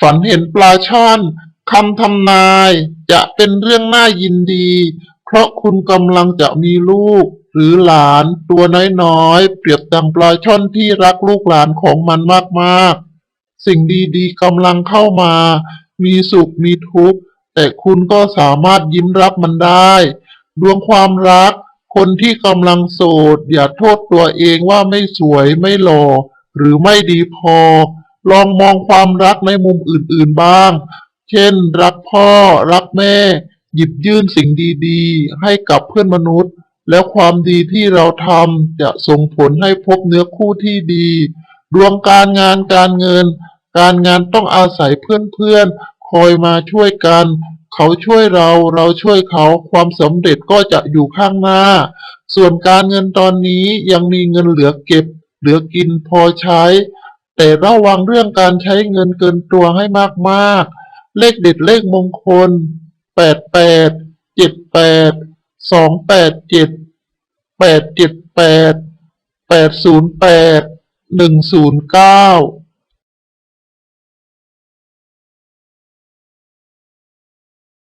ฝันเห็นปลาช่อนคำทำนาย จะเป็นเรื่องน่ายินดี เพราะคุณกำลังจะมีลูก หรือหลานตัวน้อยๆ เปรียบดังปลาช่อนที่รักลูกหลานของมันมากๆ สิ่งดีๆกำลังเข้ามา มีสุขมีทุกข์ แต่คุณก็สามารถยิ้มรับมันได้ ดวงความรัก คนที่กำลังโสด อย่าโทษตัวเองว่าไม่สวยไม่หล่อหรือไม่ดีพอ ลองมองความรักในมุมอื่นๆบ้าง เช่น รักพ่อ รักแม่ หยิบยื่นสิ่งดีๆ ให้กับเพื่อนมนุษย์ แล้วความดีที่เราทำจะส่งผลให้พบเนื้อคู่ที่ดี ดวงการงานการเงิน การงานต้องอาศัยเพื่อนๆ คอยมาช่วยกัน เขาช่วยเราเราช่วยเขาความสำเร็จก็จะอยู่ข้างหน้า ส่วนการเงินตอนนี้ยังมีเงินเหลือเก็บ เหลือกินพอใช้ แต่ระวังเรื่องการใช้เงินเกินตัวให้มากๆ เลขเด็ดเลขมงคล 88 78 287 878 808 109